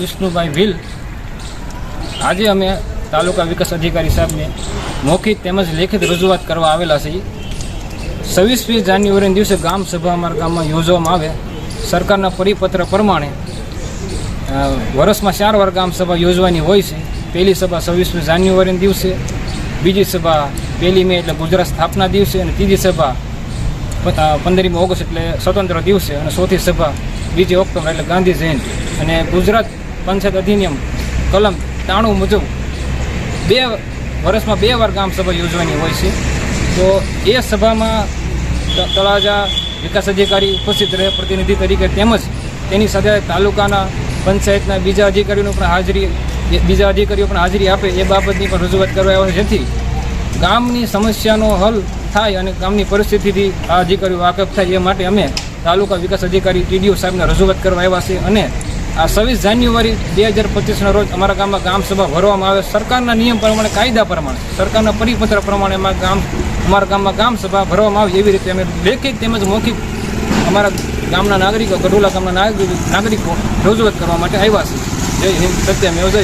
વિષ્ણુભાઈ ભીલ. આજે અમે તાલુકા વિકાસ અધિકારી સાહેબને મૌખિક તેમજ લેખિત રજૂઆત કરવા આવેલા છીએ. છવ્વીસમી જાન્યુઆરીના દિવસે ગામ સભા અમારા ગામમાં યોજવામાં આવે. સરકારના પરિપત્ર પ્રમાણે વર્ષમાં ચાર વાર ગામ સભા યોજવાની હોય છે. પહેલી સભા છવ્વીસમી જાન્યુઆરીના દિવસે, બીજી સભા પહેલી મે એટલે ગુજરાત સ્થાપના દિવસે અને ત્રીજી સભા પંદરમી ઓગસ્ટ એટલે સ્વતંત્ર દિવસે અને ચોથી સભા બીજી ઓક્ટોબર એટલે ગાંધી જયંતિ. અને ગુજરાત પંચાયત અધિનિયમ, કલમ ત્રાણું મુજબ બે વર્ષમાં બે વાર ગામ સભા યોજવાની હોય છે. તો એ સભામાં તળાજા વિકાસ અધિકારી ઉપસ્થિત રહે, પ્રતિનિધિ તરીકે તેમજ તેની સાથે તાલુકાના પંચાયતના બીજા અધિકારીઓનું પણ હાજરી બીજા અધિકારીઓ પણ હાજરી આપે એ બાબતની પણ રજૂઆત કરવા આવે જેથી ગામની સમસ્યાનો હલ થાય અને ગામની પરિસ્થિતિથી આ અધિકારીઓ વાકેફ થાય એ માટે અમે તાલુકા વિકાસ અધિકારી ટીડીઓ સાહેબને રજૂઆત કરવા આવ્યા છે અને આ છવ્વીસ જાન્યુઆરી બે હજાર પચીસના રોજ અમારા ગામમાં ગામ સભા ભરવામાં આવે. સરકારના નિયમ પ્રમાણે, કાયદા પ્રમાણે, સરકારના પરિપત્ર પ્રમાણે અમારા ગામ, અમારા ગામમાં ગામ સભા ભરવામાં આવે એવી રીતે અમે લેખિત તેમજ મૌખિક અમારા ગામના નાગરિકો, ગઢોલા ગામના નાગરિકો નાગરિકો રજૂઆત કરવા માટે આવ્યા છે જય હિન્દ સત્યમેવ જય